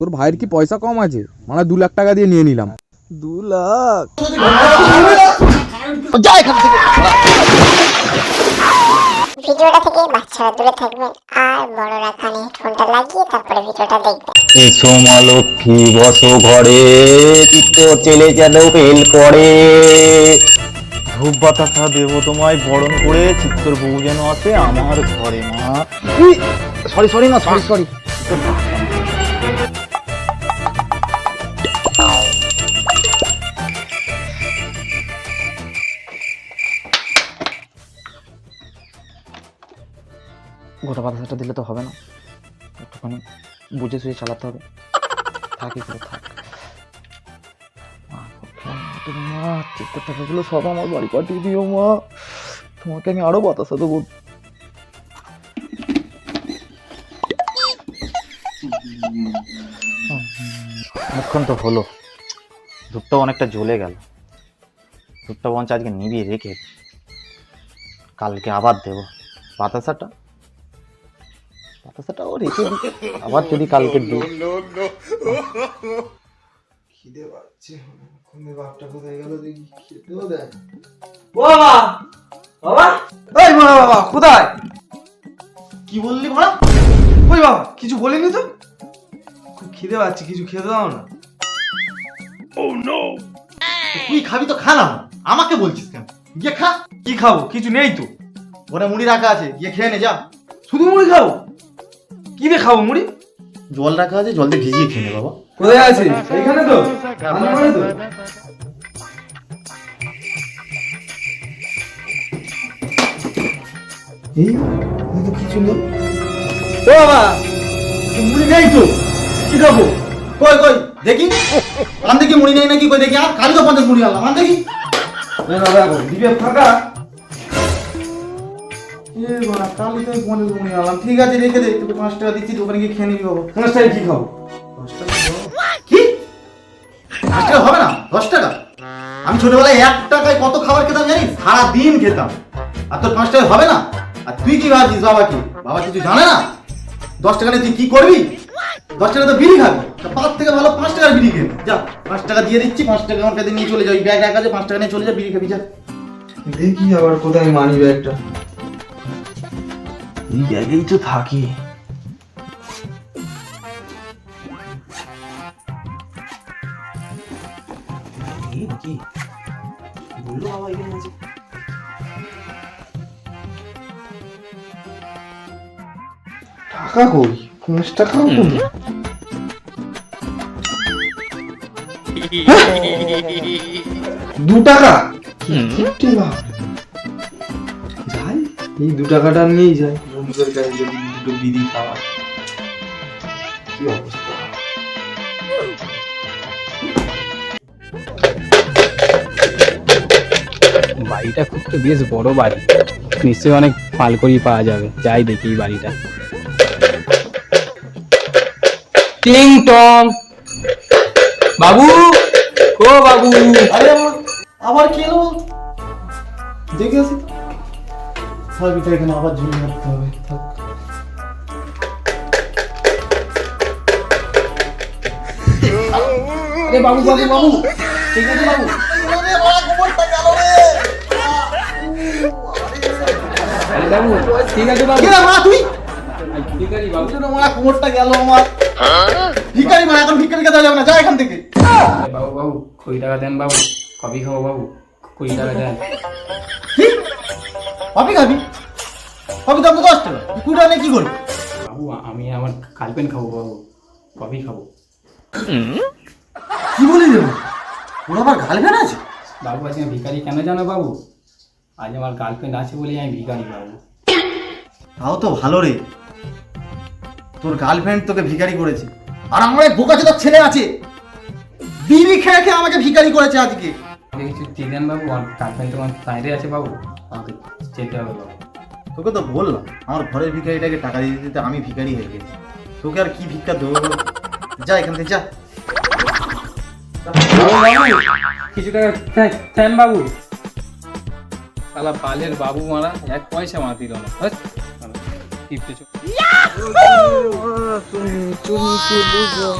তোর ভাইয়ের কি পয়সা কম আছে? মানে দু লাখ টাকা দিয়ে নিয়ে নিলাম। দু লাখ? ভিডিওটা থেকে বাচ্চারা দূরে থাকবেন আর বড়রা কানে হেডফোনটা লাগিয়ে তারপরে ভিডিওটা দেখবেন এসো মা লক্ষ্মী বসো ঘরে চিত্ত চেলে যেন ফেল করে। ধূপ বাতাসা দেব তোমায় বরণ করে চিত্তর বউ যেন আসে আমার ঘরে মা। সরি সরি মা সরি সরি। গোটা বাতাসাটা দিলে তো হবে না। একটুখানি বুঝে সুঝে চালাতে হবে। থাকি করে থাক। মা, চিত্তের টাকাগুলো সব আমার বাড়ি পাঠিয়ে দিও মা। তোমাকে আমি আরও বাতাসা দেবো। অনেকক্ষণ তো হলো। ধূপটাও অনেকটা জ্বলে গেল। ধূপটা বঞ্চ আজকে নিবিয়ে রেখে কালকে আবার দেবো। বাতাসাটা রেখে দিই আবার যদি কালকে দিই খিদে পাচ্ছে কোনে বাপটা কোথায় গেল দেখি। খেতেও দেয়। বাবা! বাবা! এই মা বাবা কোথায়? কি বললি ভাড়া ওই বাবা কিছু বলিনি তো? খুব খিদে পাচ্ছে কিছু খেতে দাও না। তুই খাবি তো খা না। আমাকে বলছিস কেন? গিয়ে খা। কি খাব? কিছু নেই তো। ঘরে মুড়ি রাখা আছে। গিয়ে খেয়ে নে যা। শুধু মুড়ি খাব? কি দিয়ে খাব মুড়ি? জল রাখা আছে জল দিয়ে ভিজিয়ে খেয়ে নে বাবা। কোথায় আছে এইখানে তো। রান্নাঘরে তো। এই এই তো কিছু নেই। ও বাবা মুড়ি নেই তো। কি খাব? কই কই দেখি। আন দেখি মুড়ি নেই নাকি? কই দেখি আর কালি তো পঞ্চাশ মুড়ি আনলাম। আন দেখি। দেখো দিবে ফাঁকা। এ বাবা কালি তো পঞ্চাশ মুড়ি আনলাম ঠিক আছে রেখে দে তোকে পাঁচ টাকা দিচ্ছি দোকানে গিয়ে খেয়ে নিবি বাবা। পাঁচ টাকায় কি খাব? পাঁচ টাকা কি? পাঁচ টাকা হবে না? দশ টাকা? আমি ছোটবেলায় এক টাকায় কত খাবার খেতাম জানিস? সারা দিন খেতাম। আর তোর পাঁচ টাকা হবে না? আর তুই কি ভাবছিস বাবা কি? বাবা কিছু জানে না? দশ টাকা নিয়ে তুই কি করবি? দশ টাকা তো বিড়ি খাবি। পাঁচ থেকে ভালো পাঁচ টাকার বিড়ি খেয়ে যা পাঁচ টাকা দিয়ে দিচ্ছি পাঁচ টাকা আমার কাছে নিয়ে চলে যাও ব্যাগ এক আছে পাঁচ টাকা নিয়ে চলে যা বিড়ি খাবি যা। দেখি আবার কোথায় মানি ব্যাগটা এই ব্যাগেই তো থাকি কি বলল বাবা এখানে আছে টাকা কই পাঁচ টাকাও কই দু টাকা ফিফটি বাপ যাই এই দু টাকাটা নিয়েই যাই বন্ধুদের কাছে যদি দুটো বিড়ি খাওয়া। কি অবস্থা? বাড়িটা খুব তো বেশ বড় বাড়ি। নিশ্চয়ই অনেক মাল করি পাওয়া যাবে। যাই দেখি বাড়িটা। টিং টং। বাবু? ও বাবু? আরে আবার কি এলো দেখে আসি তো। সার্ভিটা এখানে আবার ঝুলিয়ে রাখতে হবে থাক আরে বাবু বাবু বাবু ঠিক আছে বাবু আরে বাবু ঠিক আছে বাবু। মা তুই আছে বাবু তোর মা কোমরটা গেল আমার ভিখারি মা এখন কাছে যাবে না যা এখান থেকে বাবু বাবু কুড়ি টাকা দেন বাবু কবি খাব বাবু কুড়ি টাকা দেন কি কপি খাবি? দাম তো দশ টাকা। কুড়ি টাকা কি করবি? বাবু আমি আমার গার্লফ্রেন্ড খাব বাবু। কবি খাব। কি বলি রে ওর আবার গার্লফ্রেন্ড আছে? বাবু আজকে আমি ভিখারি কেন জানো বাবু? আজ আমার গার্লফ্রেন্ড আছে বলেই আমি ভিখারি বাবু। তাও তো ভালো রে। তোর গার্লফ্রেন্ড তোকে ভিখারি করেছে। আর আমার এক বোকা চোদার ছেলে আছে। বিড়ি খেয়ে খেয়ে আমাকে ভিখারি করেছে আজকে। কিছু দেন বাবু আর গার্লফ্রেন্ড তোমার বাইরে আছে বাবু। আমাকে যেতে হবে বাবু। তোকে তো বললাম আমার ঘরের ভিখারিটাকে টাকা দিয়ে দিতে আমি ভিখারি হয়ে গেছি। তোকে আর কি ভিক্ষা দেবো যা এখান থেকে যা। কিছু টাকা দেন বাবু। শালা পালের বাবু মারা এক পয়সা মারা দিল না। চুমকে বুঝো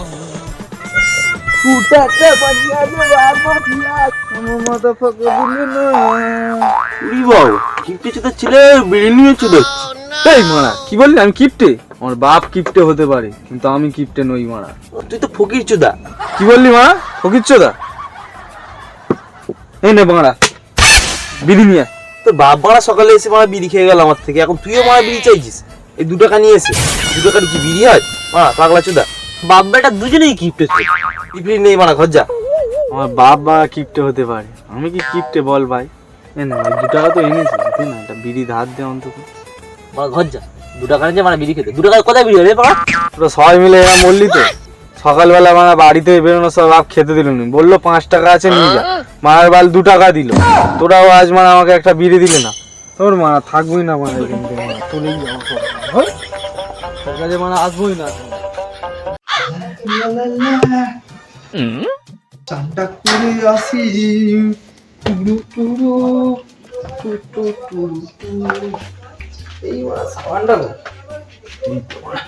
উড়ি বাবু কিপটে চোদার ছেলে বিড়ি নিয়ে চোদাচ্ছে এই মারা কি বললি? আমি কিপটে আমার বাপ কিপটে হতে পারে কিন্তু আমি কিপটে নই মারা। তুই তো ফকির চোদা। কি বললি মারা? ফকিচ্ছদা এই নে বাংলা বিড়ি নিয়ে। তোর বাপ সকালে এসে মারা বিড়ি খেয়ে গেল আমার থেকে এখন তুইও মারা বিড়ি চাইছিস? এই দু টাকা নিয়ে এসে। দু টাকার কি বিড়ি হয়? মারা পাগলা চোদা। বাপ বেটা দুজনেই কিপটে নেই মারা ঘর যা। আমার বাপ বা কিপটে হতে পারে। আমি কি কিপটে বল ভাই? না দু টাকা তো এনেছি দে না একটা বিড়ি ধার দে অন্তত। মারা ঘর যা। দু টাকা নিয়ে মারা বিড়ি খেতে। দু টাকা কোথায় বিড়ি হবে মারা তোরা সবাই মিলে এরা মরলি তো। সকালবেলা মানে বাড়ি থেকে বেরোনো সব বাপ খেতে দিল নি। বলল পাঁচ টাকা আছে নিয়ে যা। মায়ের বাল দু টাকা দিল। তোরাও আজ মানে আমাকে একটা বিড়ি দিলে না। তোর মা থাকবোই না মানে এখান থেকে মারা চলেই যাব সব। হই? তোর কাছে মানে আসবোই না। চানটা করে আসি। টুরু টুরু টু টু টুরু টুরু এই মারা সাবানটা গো এই তো মারা।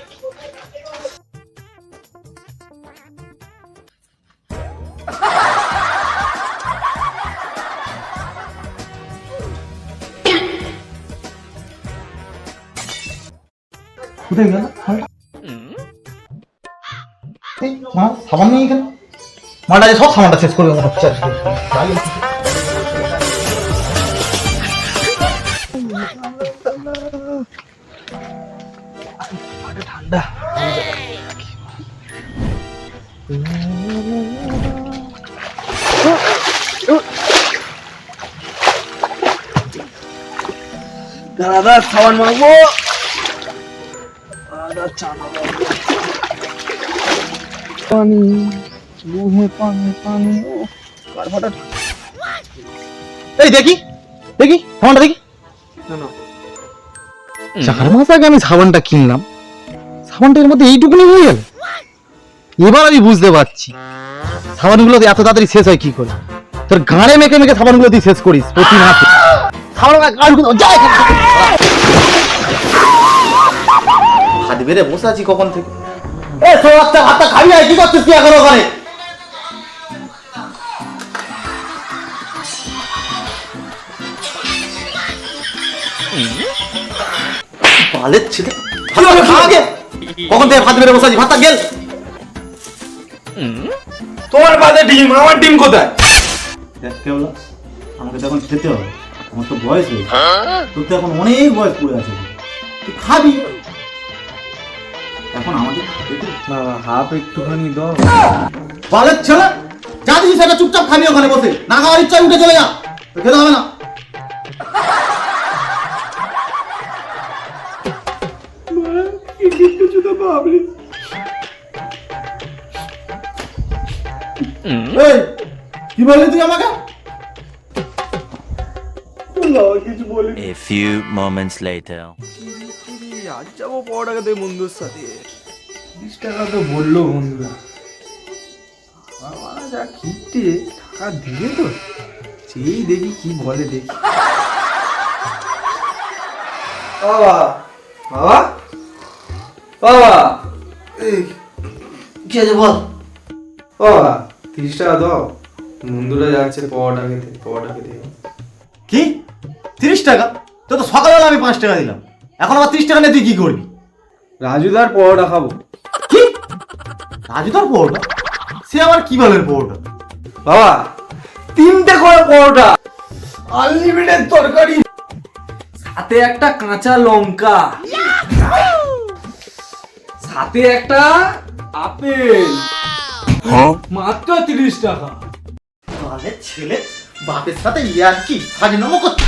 কোথায় গেল এই মা সাবান নেই এখানে মাটা সব সাবানটা শেষ করে দেবো দাদা সাবান মাগবো এই দেখি দেখি সাবানটা দেখি। চার মাস আগে আমি সাবানটা কিনলাম। সাবানটা এর মধ্যে এইটুকুনি হয়ে গেল। এবার আমি বুঝতে পারছি। সাবানগুলো এত তাড়াতাড়ি শেষ হয় কি করে? তোর গাঁড়ে মেখে মেখে সাবানগুলো তুই শেষ করিস প্রতি মাসে। সাবান গাড়গুলো যা হাত বেড়ে বসে আছি কখন থেকে? এ সব বাচ্চা ভাতটা খাবি না কি করছিস তুই এখন ওখানে? বালের ছেলে? কখন থেকে ভাত বেড়ে বসে আছি ভাতটা গেল। তোমার বাদে ডিম আমার ডিম কোথায়? দেখ কেবল আমাকে তো এখন খেতে হবে। আমার তো বয়স হয়েছে তোর তো এখন অনেক বয়স পড়ে আছে। তুই খাবি? এখন। বাবা হাফ একটুখানি দাও। বালের ছেলে! যা দিবি সেটা চুপচাপ খাবি ওখানে বসে। না খাওয়ার ইচ্ছা উঠে চলে যা। খেতে হবে না। কি বললি তুই আমাকে? A few moments later. আজ যাব পড়া খেতে বন্ধুর সাথে বিশ টাকা তো বলল বন্ধুরা। বাবা যা কিপটে টাকা দিবে তো। সেই দেখি কি বলে দেখি। বাবা বাবা বাবা। কি আছে বল? বাবা তিরিশ টাকা দাও। বন্ধুরা যাচ্ছে পরোটা খেতে পরোটা খেতে। কি? তিরিশ টাকা? তো তো সকালবেলা আমি পাঁচ টাকা দিলাম। এখন আবার তিরিশ টাকা নিয়ে তুই কি করবি? রাজুদার পরোটা খাব। কি? রাজু তোর পরোটা? সে আবার কি বলেন পরোটা? বাবা তিনটে করে পরোটা। আনলিমিটেড তরকারি। সাথে একটা কাঁচা লঙ্কা। সাথে একটা আপেল। মাত্র তিরিশ টাকা। আরে ছেলে বাপের সাথে ইয়ার কি সাজি নম করছে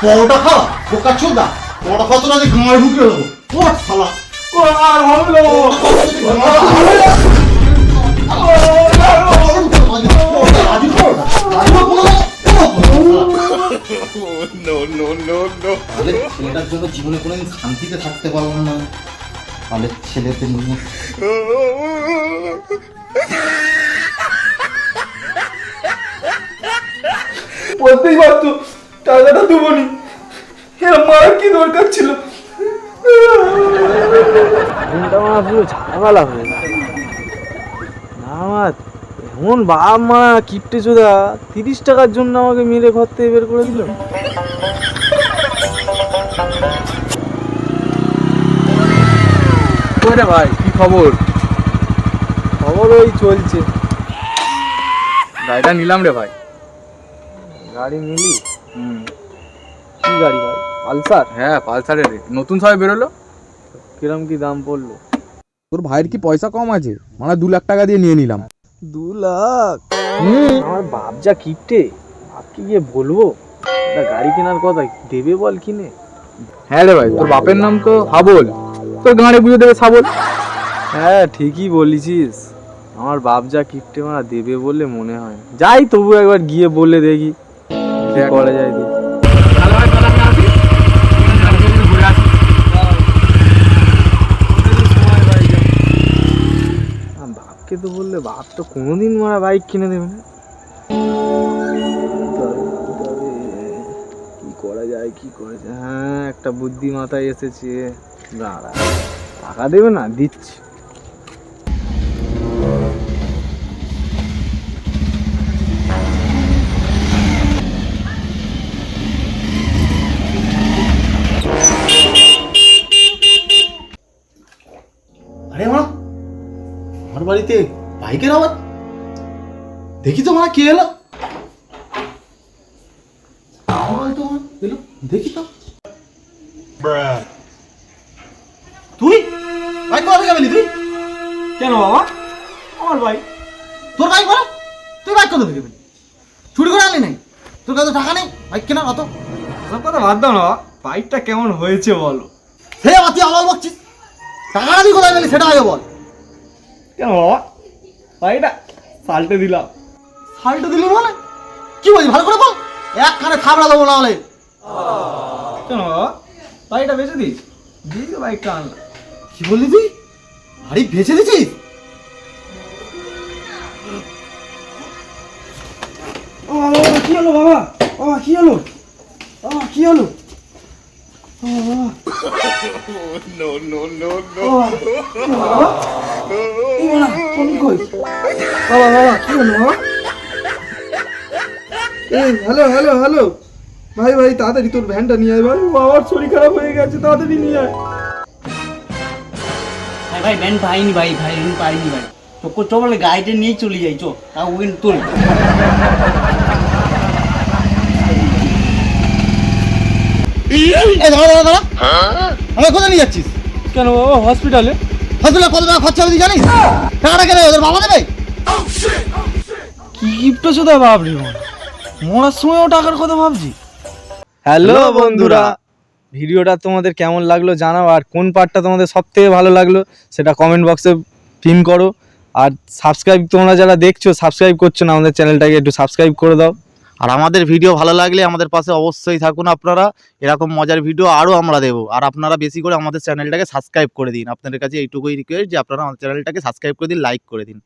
পরোটা খাওয়া বোকা চোদা পরোটা খাওয়া তো না গাঁড় ঢুকে দেবো পট শালা আর হবে তাহলে ছেলেটার জন্য জীবনে কোনোদিন শান্তিতে থাকতে পারলাম না তাহলে ছেলেতে নিয়ে বলতেই পারতো টাকাটা দেবনি। এরা মার কি দরকার ছিল? আমার পুরো ঝামেলা হয়ে গেছে। আমার এমন বাপ মা কিপটে চোদা তিরিশ টাকার জন্য আমাকে মেরে ঘর থেকে বের করে দিল। রে ভাই কি খবর? খবর ওই চলছে। গাড়িটা নিলাম রে ভাই। গাড়ি নিলি? হুম কি গাড়ি ভাই? পালসার? হ্যাঁ পালসারের রে। নতুন সবাই বেরোলো? কিরম কি দাম পড়ল? তোর ভাইয়ের কি পয়সা কম আছে? মানে দু লাখ টাকা দিয়ে নিয়ে নিলাম। দু লাখ? আমার বাপ যা কিপটে বাপকে গিয়ে বলব? একটা গাড়ি কেনার কথা দেবে বল কিনে? হ্যাঁ রে ভাই তোর বাপের নাম তো হাবল তোর গাঁড়ে বুঝে দেবে সাবল। হ্যাঁ ঠিকই বলেছিস। আমার বাপ যা কিপটে মারা দেবে বলে মনে হয় যাই তবু একবার গিয়ে বলে দেখি। করা যায় বাপকে তো বললে, বাপ তো কোনোদিন মারা বাইক কিনে দেবে না। কি করা যায়, কি করা যায়? হ্যাঁ একটা বুদ্ধি মাথায় এসেছে। দাঁড়া, টাকা দেবে না, দিচ্ছি। বাড়িতে বাইকের আওয়াজ? দেখি তো মা কে এলো? এলো দেখি তো। তুই? বাইক কোথা থেকে পেলি তুই? কেন বাবা? আমার বাইক। তোর বাইক বলে? তুই বাইক কোথা থেকে পেলি? চুরি করে আনলি নাই তোর কাছে টাকা নেই বাইক কেনার অত। সব কথা বাদ দাও না বাবা বাইকটা কেমন হয়েছে বলো। সে আবার তুই আলাল বকছিস। টাকাটা তুই কোথায় পেলি সেটা আগে বল। কেন বাবা? বাইকটা পাল্টে দিলাম। সালটা দিলি বলে কি বলছিস? ভালো করে বল। এক কানে থাবড়া দেবো না হলে। কেন বাবা? বাইকটা বেঁচে দিস? দিয়ে তো বাইকটা আনলাম। কি বললি তুই? বাড়ি বেঁচে দিছিস? কি হলো বাবা? বাবা কি হলো? বাবা কি হলো? বাবা বাবা কি হলো এই হ্যালো হ্যালো হ্যালো ভাই ভাই তাড়াতাড়ি তোর ভ্যানটা নিয়ে আয় ভাই বাবার শরীর খারাপ হয়ে গেছে তাড়াতাড়ি নিয়ে আয়। ভাই ভাই ভ্যান পাইনি ভাই ভাই ভ্যান পাইনি ভাই। তোকে চো বলে গাড়িটা নিয়ে চলে যাই চো। তা ওখানে তোল এই দাঁড়া দাঁড়া দাঁড়া। আমি কোথায় নিয়ে যাচ্ছিস? কেন বাবা হসপিটালে হসপিটালে কত টাকা খরচা হবে তুই জানিস? টাকাটা কে দেবে ওদের বাবা দেবে? কি গিফটটা চোদা ভাবলি মরার সময়ও টাকার কথা ভাবছি। হ্যালো বন্ধুরা। ভিডিওটা তোমাদের কেমন লাগল জানাও আর কোন পার্টটা তোমাদের সব থেকে ভালো লাগল সেটা কমেন্ট বক্সে পিন করো। আর সাবস্ক্রাইব তোমরা যারা দেখছ সাবস্ক্রাইব করছ না আমাদের চ্যানেলটাকে একটু সাবস্ক্রাইব করে দাও। আর আমাদের ভিডিও ভালো লাগলে আমাদের পাশে অবশ্যই থাকুন আপনারা। এরকম মজার ভিডিও আরও আমরা দেবো। আর আপনারা বেশি করে আমাদের চ্যানেলটাকে সাবস্ক্রাইব করে দিন। আপনাদের কাছে এইটুকুই রিকোয়েস্ট যে আপনারা আমাদের চ্যানেলটাকে সাবস্ক্রাইব করে দিন লাইক করে দিন।